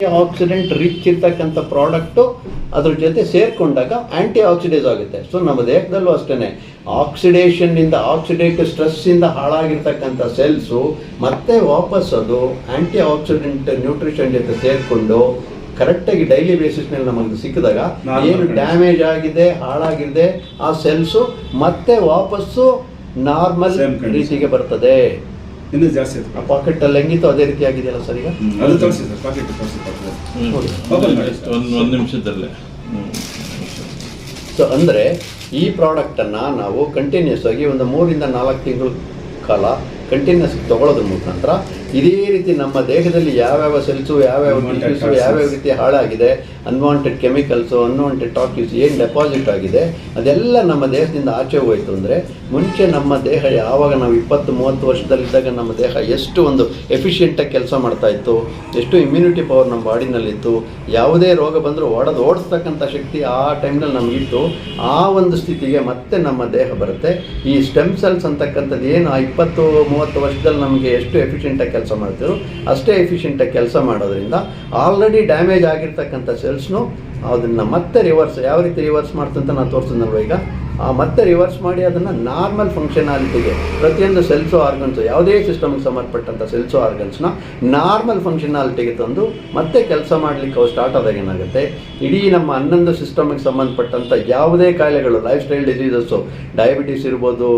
Accident rich ಇರ್ತಕ್ಕಂಥ product ಅದ್ರ ಜೊತೆ ಸೇರ್ಕೊಂಡಾಗ ಆಂಟಿ ಆಕ್ಸಿಡೈಸ್ ಆಗುತ್ತೆ ಸೊ ನಮ್ಮ ದೇಹದಲ್ಲೂ ಅಷ್ಟೇ ಆಕ್ಸಿಡೇಷನ್ನಿಂದ ಆಕ್ಸಿಡೇಟಿವ್ ಸ್ಟ್ರೆಸ್ಸಿಂದ ಹಾಳಾಗಿರ್ತಕ್ಕಂಥ ಸೆಲ್ಸು ಮತ್ತೆ ವಾಪಸ್ ಅದು ಆಂಟಿ ಆಕ್ಸಿಡೆಂಟ್ ನ್ಯೂಟ್ರಿಷನ್ ಜೊತೆ ಸೇರಿಕೊಂಡು ಕರೆಕ್ಟಾಗಿ ಡೈಲಿ ಬೇಸಿಸ್ ಮೇಲೆ ನಮಗೆ ಸಿಕ್ಕಿದಾಗ ಏನು ಡ್ಯಾಮೇಜ್ ಆಗಿದೆ ಹಾಳಾಗಿದೆ ಆ ಸೆಲ್ಸು ಮತ್ತೆ ವಾಪಸ್ಸು ನಾರ್ಮಲ್. ರೀತಿಗೆ ಬರ್ತದೆ. ಇನ್ನೂ ಜಾಸ್ತಿ ಆ ಆಯ್ತು ಪಾಕೆಟ್ ಅಲ್ಲಿ ಹೆಂಗಿತ್ತು? ಅದೇ ರೀತಿ ಆಗಿದೆಯಲ್ಲ ಸರ್ ಈಗ. ಅದು ತೋರಿಸಿ ಸರ್ ಪಾಕೆಟ್ ತೋರಿಸಿ. ಮಾಡಿ. ಒಂದು ಒಂದು ನಿಮಿಷದಲ್ಲೇ. ಸೊ ಅಂದರೆ ಈ ಪ್ರಾಡಕ್ಟನ್ನು ನಾವು ಕಂಟಿನ್ಯೂಸ್ ಆಗಿ ಒಂದು ಮೂರಿಂದ ನಾಲ್ಕು ತಿಂಗಳ ಕಾಲ ಕಂಟಿನ್ಯೂಸ್ ತಗೊಳ್ಳೋದ್ರ ಮುಖಾಂತರ ಇದೇ ರೀತಿ ನಮ್ಮ ದೇಹದಲ್ಲಿ ಯಾವ್ಯಾವ ಸೆಲ್ಸು ಯಾವ್ಯಾವ ಟಿಶ್ಯೂಸು. ಯಾವ್ಯಾವ ರೀತಿ ಹಾಳಾಗಿದೆ ಅನ್ವಾಂಟೆಡ್ ಕೆಮಿಕಲ್ಸು ಅನ್ವಾಂಟೆಡ್ ಟಾಕ್ಸಿಸ್ ಏನು ಡೆಪಾಸಿಟ್ ಆಗಿದೆ ಅದೆಲ್ಲ ನಮ್ಮ ದೇಹದಿಂದ ಆಚೆ ಹೋಯಿತು ಅಂದರೆ ಮುಂಚೆ ನಮ್ಮ ದೇಹ ಯಾವಾಗ ನಾವು ಇಪ್ಪತ್ತು ಮೂವತ್ತು ವರ್ಷದಲ್ಲಿದ್ದಾಗ ನಮ್ಮ ದೇಹ ಎಷ್ಟು ಒಂದು ಎಫಿಷಿಯೆಂಟಾಗಿ ಕೆಲಸ ಮಾಡ್ತಾ ಇತ್ತು ಎಷ್ಟು ಇಮ್ಯುನಿಟಿ ಪವರ್ ನಮ್ಮ ಬಾಡಿನಲ್ಲಿತ್ತು ಯಾವುದೇ ರೋಗ ಬಂದರೂ ಓಡೋದು ಓಡಿಸ್ತಕ್ಕಂಥ ಶಕ್ತಿ ಆ ಟೈಮ್ನಲ್ಲಿ ನಮಗಿತ್ತು ಆ ಒಂದು ಸ್ಥಿತಿಗೆ ಮತ್ತೆ ನಮ್ಮ ದೇಹ ಬರುತ್ತೆ ಈ ಸ್ಟೆಮ್ ಸೆಲ್ಸ್ ಅಂತಕ್ಕಂಥದ್ದು ಏನು ಆ ಇಪ್ಪತ್ತು ಮೂವತ್ತು ವರ್ಷದಲ್ಲಿ ನಮಗೆ ಎಷ್ಟು ಎಫಿಷಿಯೆಂಟಾಗಿ ಕೆಲಸ ಮಾಡ್ತೀವೋ ಅಷ್ಟೇ ಎಫಿಷಿಯೆಂಟಾಗಿ ಕೆಲಸ ಮಾಡೋದ್ರಿಂದ ಆಲ್ರೆಡಿ ಡ್ಯಾಮೇಜ್ ಆಗಿರ್ತಕ್ಕಂಥ ಸೆಲ್ಸ್ನು ಅದನ್ನು ಮತ್ತೆ ರಿವರ್ಸ್ ಯಾವ ರೀತಿ ರಿವರ್ಸ್ ಮಾಡ್ತಂತ ನಾನು ತೋರಿಸಿದ್ನಲ್ವ ಈಗ? ಆ ಮತ್ತೆ ರಿವರ್ಸ್ ಮಾಡಿ ಅದನ್ನು ನಾರ್ಮಲ್ ಫಂಕ್ಷನಾಲಿಟಿಗೆ ಪ್ರತಿಯೊಂದು ಸೆಲ್ಸು ಆರ್ಗನ್ಸು ಯಾವುದೇ ಸಿಸ್ಟಮ್ಗೆ ಸಂಬಂಧಪಟ್ಟಂಥ ಸೆಲ್ಸು ಆರ್ಗನ್ಸ್ನ ನಾರ್ಮಲ್ ಫಂಕ್ಷನಾಲಿಟಿಗೆ ತಂದು ಮತ್ತೆ ಕೆಲಸ ಮಾಡಲಿಕ್ಕೆ ಅವು ಸ್ಟಾರ್ಟ್ ಆದಾಗ ಏನಾಗುತ್ತೆ? ಇಡೀ ನಮ್ಮ ಹನ್ನೊಂದು ಸಿಸ್ಟಮ್ಗೆ ಸಂಬಂಧಪಟ್ಟಂಥ ಯಾವುದೇ ಕಾಯಿಲೆಗಳು ಲೈಫ್ ಸ್ಟೈಲ್ ಡಿಸೀಸಸ್ಸು ಡಯಾಬಿಟಿಸ್ ಇರ್ಬೋದು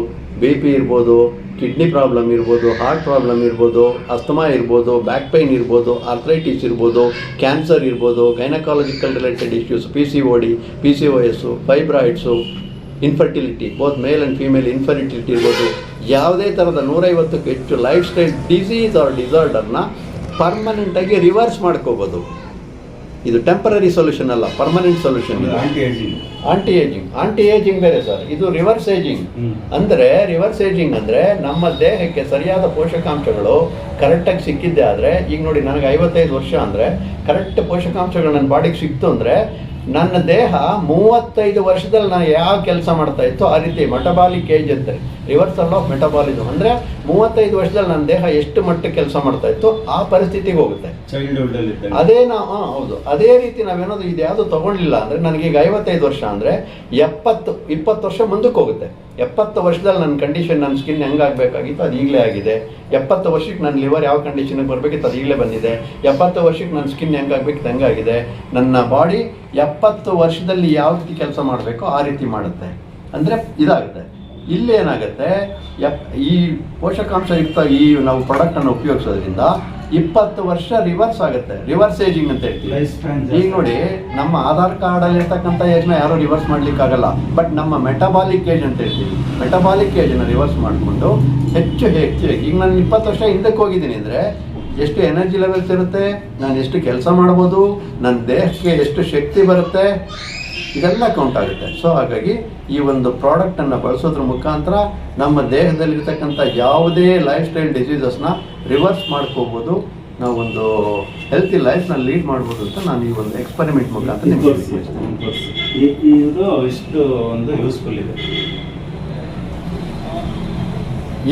ಬಿ ಪಿ ಇರ್ಬೋದು, ಕಿಡ್ನಿ ಪ್ರಾಬ್ಲಮ್ ಇರ್ಬೋದು, ಹಾರ್ಟ್ ಪ್ರಾಬ್ಲಮ್ ಇರ್ಬೋದು, ಅಸ್ತಮಾ ಇರ್ಬೋದು, ಬ್ಯಾಕ್ ಪೈನ್ ಇರ್ಬೋದು, ಆರ್ಥ್ರೈಟಿಸ್ ಇರ್ಬೋದು, ಕ್ಯಾನ್ಸರ್ ಇರ್ಬೋದು, gynaecological related issues, P C O D, P C O S fibroids, infertility, both male and female infertility ಇರ್ಬೋದು. ಯಾವುದೇ ಥರದ ನೂರೈವತ್ತಕ್ಕೂ ಹೆಚ್ಚು ಲೈಫ್ ಸ್ಟೈಲ್ ಡಿಸೀಸ್ ಆರ್ ಡಿಸಾರ್ಡರ್ನ ಪರ್ಮನೆಂಟಾಗಿ ರಿವರ್ಸ್ ಮಾಡ್ಕೋಬೋದು. ಇದು ಟೆಂಪರರಿ ಸೊಲ್ಯೂಷನ್ ಅಲ್ಲ permanent solution anti ageing anti ageing ಬೇರೆ ಸರ್ ಇದು ರಿವರ್ಸ್ ಏಜಿಂಗ್. ಅಂದ್ರೆ ರಿವರ್ಸ್ ಏಜಿಂಗ್ ಅಂದ್ರೆ ನಮ್ಮ ದೇಹಕ್ಕೆ ಸರಿಯಾದ ಪೋಷಕಾಂಶಗಳು ಕರೆಕ್ಟಾಗಿ ಸಿಕ್ಕಿದ್ದೆ ಆದ್ರೆ ಈಗ ನೋಡಿ ನನಗೆ ಐವತ್ತೈದು ವರ್ಷ ಅಂದ್ರೆ ಕರೆಕ್ಟ್ ಪೋಷಕಾಂಶಗಳು ನನ್ನ ಬಾಡಿಗೆ ಸಿಕ್ತು ಅಂದ್ರೆ ನನ್ನ ದೇಹ ಮೂವತ್ತೈದು ವರ್ಷದಲ್ಲಿ ನಾನು ಯಾವ ಕೆಲಸ ಮಾಡ್ತಾ ಇತ್ತು ಆ ರೀತಿ ಮೆಟಬಾಲಿಕ್ ಏಜ್ ಅಂತೆ. ರಿವರ್ಸಲ್ ಆಫ್ ಮೆಟಬಾಲಿಸಮ್ ಅಂದ್ರೆ ಮೂವತ್ತೈದು ವರ್ಷದಲ್ಲಿ ನನ್ನ ದೇಹ ಎಷ್ಟು ಮಟ್ಟಕ್ಕೆ ಕೆಲಸ ಮಾಡ್ತಾ ಇತ್ತು ಆ ಪರಿಸ್ಥಿತಿಗೆ ಹೋಗುತ್ತೆ. ಚೈಲ್ಡ್ಹುಡ್. ಅದೇ ನಾವು ಹಾಂ ಹೌದು. ಅದೇ ರೀತಿ ನಾವೇನಾದ್ರು ಇದು ಯಾವುದು ಅಂದ್ರೆ ಅಂದರೆ ನನಗೀಗ ಐವತ್ತೈದು ವರ್ಷ ಅಂದರೆ ಎಪ್ಪತ್ತು ಇಪ್ಪತ್ತು ವರ್ಷ ಮುಂದಕ್ಕೆ ಹೋಗುತ್ತೆ. ಎಪ್ಪತ್ತು ವರ್ಷದಲ್ಲಿ ನನ್ನ ಕಂಡೀಷನ್ ನನ್ನ ಸ್ಕಿನ್ ಹೆಂಗಾಗಬೇಕಾಗಿತ್ತು, ಅದು ಈಗಲೇ ಆಗಿದೆ. ಎಪ್ಪತ್ತು ವರ್ಷಕ್ಕೆ ನನ್ನ ಲಿವರ್ ಯಾವ ಕಂಡೀಷನ್ಗೆ ಬರಬೇಕಿತ್ತು, ಅದು ಈಗಲೇ ಬಂದಿದೆ. ಎಪ್ಪತ್ತು ವರ್ಷಕ್ಕೆ ನನ್ನ ಸ್ಕಿನ್ ಹೆಂಗಾಗಬೇಕಿತ್ತು, ಹೆಂಗಾಗಿದೆ. ನನ್ನ ಬಾಡಿ ಎಪ್ಪತ್ತು ವರ್ಷದಲ್ಲಿ ಯಾವ ರೀತಿ ಕೆಲಸ ಮಾಡಬೇಕೋ ಆ ರೀತಿ ಮಾಡುತ್ತೆ. ಅಂದರೆ ಇದಾಗುತ್ತೆ. ಇಲ್ಲಿ ಏನಾಗುತ್ತೆ ಎಪ್ ಈ ಪೋಷಕಾಂಶಯುಕ್ತ ಈ ನಾವು ಪ್ರಾಡಕ್ಟನ್ನು ಉಪಯೋಗಿಸೋದ್ರಿಂದ ಇಪ್ಪತ್ತು ವರ್ಷ ರಿವರ್ಸ್ ಆಗುತ್ತೆ. ರಿವರ್ಸ್ ಏಜಿಂಗ್ ಅಂತ ಹೇಳ್ತೀವಿ. ಈಗ ನೋಡಿ ನಮ್ಮ ಆಧಾರ್ ಕಾರ್ಡಲ್ಲಿ ಇರ್ತಕ್ಕಂಥ ಏಜ್ನ ಯಾರೂ ರಿವರ್ಸ್ ಮಾಡ್ಲಿಕ್ಕಾಗಲ್ಲ. ಬಟ್ ನಮ್ಮ ಮೆಟಬಾಲಿಕ್ ಏಜ್ ಅಂತ ಹೇಳ್ತೀವಿ. ಮೆಟಬಾಲಿಕ್ ಏಜ್ನ ರಿವರ್ಸ್ ಮಾಡಿಕೊಂಡು ಹೆಚ್ಚು ಹೆಚ್ಚು ಈಗ ನಾನು ಇಪ್ಪತ್ತು ವರ್ಷ ಹಿಂದಕ್ಕೆ ಹೋಗಿದ್ದೀನಿ ಅಂದರೆ ಎಷ್ಟು ಎನರ್ಜಿ ಲೆವೆಲ್ಸ್ ಇರುತ್ತೆ? ನಾನು ಎಷ್ಟು ಕೆಲಸ ಮಾಡ್ಬೋದು? ನನ್ನ ದೇಹಕ್ಕೆ ಎಷ್ಟು ಶಕ್ತಿ ಬರುತ್ತೆ? ಇದೆಲ್ಲ ಕೌಂಟ್ ಆಗುತ್ತೆ. ಸೊ ಹಾಗಾಗಿ ಈ ಒಂದು ಪ್ರಾಡಕ್ಟನ್ನು ಬಳಸೋದ್ರ ಮುಖಾಂತರ ನಮ್ಮ ದೇಹದಲ್ಲಿರ್ತಕ್ಕಂಥ ಯಾವುದೇ ಲೈಫ್ ಸ್ಟೈಲ್ ಡಿಸೀಸಸ್ನ ರಿವರ್ಸ್ ಮಾಡ್ಕೋಬೋದು. ನಾವೊಂದು ಹೆಲ್ತಿ ಲೈಫ್ನ ಲೀಡ್ ಮಾಡ್ಬೋದು ಅಂತ ನಾನು ಈ ಒಂದು ಎಕ್ಸ್ಪೆರಿಮೆಂಟ್ ಮುಖಾಂತರ ಇದು ಎಷ್ಟು ಒಂದು ಯೂಸ್ಫುಲ್ ಇದೆ.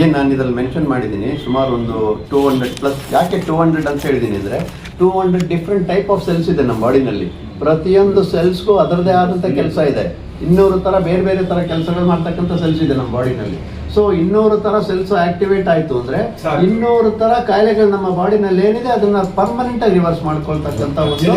ಏನು ನಾನು ಇದರಲ್ಲಿ ಮೆನ್ಷನ್ ಮಾಡಿದ್ದೀನಿ ಸುಮಾರು ಒಂದು ಟೂ ಹಂಡ್ರೆಡ್ ಪ್ಲಸ್ ಯಾಕೆ ಟೂ ಹಂಡ್ರೆಡ್ ಅಂತ ಹೇಳಿದ್ದೀನಿ ಅಂದರೆ two hundred different type of cells ಇದೆ ನಮ್ಮ ಬಾಡಿನಲ್ಲಿ ಪ್ರತಿಯೊಂದು ಸೆಲ್ಸ್ಗೂ ಅದರದೇ ಆದಂಥ ಕೆಲಸ ಇದೆ. ಇನ್ನೂರು ಥರ ಬೇರೆ ಬೇರೆ ಥರ ಕೆಲಸಗಳು ಮಾಡ್ತಕ್ಕಂಥ ಸೆಲ್ಸ್ ಇದೆ ನಮ್ಮ ಬಾಡಿನಲ್ಲಿ. ಸೊ ಇನ್ನೂರು ಥರ ಸೆಲ್ಸ್ ಆಕ್ಟಿವೇಟ್ ಆಯಿತು ಅಂದರೆ. ಇನ್ನೂರು ಥರ ಕಾಯಿಲೆಗಳು ನಮ್ಮ ಬಾಡಿನಲ್ಲಿ ಏನಿದೆ ಅದನ್ನು ಪರ್ಮನೆಂಟಾಗಿ ರಿವರ್ಸ್ ಮಾಡ್ಕೊಳ್ತಕ್ಕಂಥ ಒಂದು